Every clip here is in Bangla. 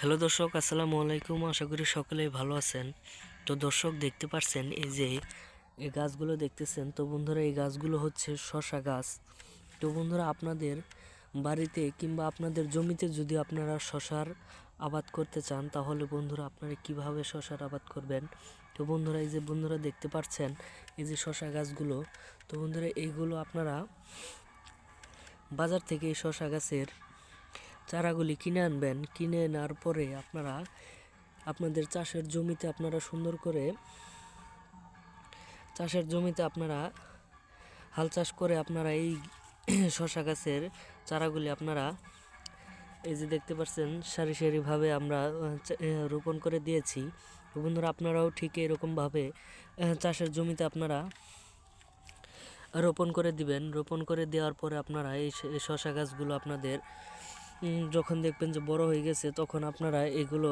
হ্যালো দর্শক, আসসালামু আলাইকুম। আশা করি সকলেই ভালো আছেন। তো দর্শক, দেখতে পাচ্ছেন এই যে এই গাছগুলো দেখতেছেন? তো বন্ধুরা, এই গাছগুলো হচ্ছে শশা গাছ। তো বন্ধুরা, আপনাদের বাড়িতে কিংবা আপনাদের জমিতে যদি আপনারা শশার আবাদ করতে চান, তাহলে বন্ধুরা, আপনারা কীভাবে শশার আবাদ করবেন? তো বন্ধুরা, এই যে বন্ধুরা দেখতে পাচ্ছেন এই যে শশা গাছগুলো। তো বন্ধুরা, এইগুলো আপনারা বাজার থেকে এই শশা গাছের চারাগুলি কিনে আনবেন, কিনে আনার পরে আপনারা আপনাদের চাষের জমিতে আপনারা সুন্দর করে চাষের জমিতে আপনারা হাল চাষ করে আপনারা এই শশা গাছের চারাগুলি আপনারা এই যে দেখতে পাচ্ছেন, সারি সারিভাবে আমরা রোপণ করে দিয়েছি। বন্ধুরা, আপনারাও ঠিক এরকমভাবে চাষের জমিতে আপনারা রোপণ করে দিবেন। রোপণ করে দেওয়ার পরে আপনারা এই শশা গাছগুলো আপনাদের যখন দেখবেন যে বড় হয়ে গেছে, তখন আপনারা এগুলো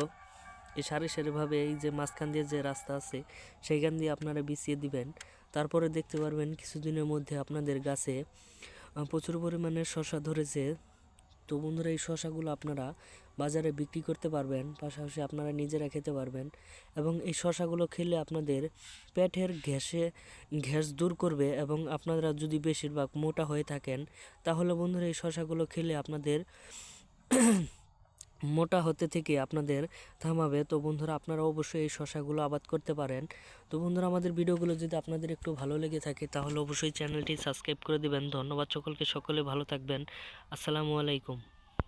এই সারি সারিভাবে এই যে মাঝখান দিয়ে যে রাস্তা আছে, সেইখান দিয়ে আপনারা বিছিয়ে দিবেন। তারপরে দেখতে পারবেন কিছুদিনের মধ্যে আপনাদের গাছে প্রচুর পরিমাণে শশা ধরেছে। তো বন্ধুরা, এই শশাগুলো আপনারা বাজারে বিক্রি করতে পারবেন, পাশাপাশি আপনারা নিজেরা খেতে পারবেন এবং এই শশাগুলো খেলে আপনাদের পেটের গ্যাসে গ্যাস দূর করবে এবং আপনারা যদি বেশিরভাগ মোটা হয়ে থাকেন, তাহলে বন্ধুরা এই শশাগুলো খেলে আপনাদের মোটা হতে থেকে আপনাদের থামাবে। তো বন্ধুরা, আপনারা অবশ্যই এই শশাগুলো আবাদ করতে পারেন। তো বন্ধুরা, আমাদের ভিডিওগুলো যদি আপনাদের একটু ভালো লেগে থাকে, তাহলে অবশ্যই চ্যানেলটি সাবস্ক্রাইব করে দেবেন। ধন্যবাদ সকলকে। সকলে ভালো থাকবেন। আসসালামু আলাইকুম।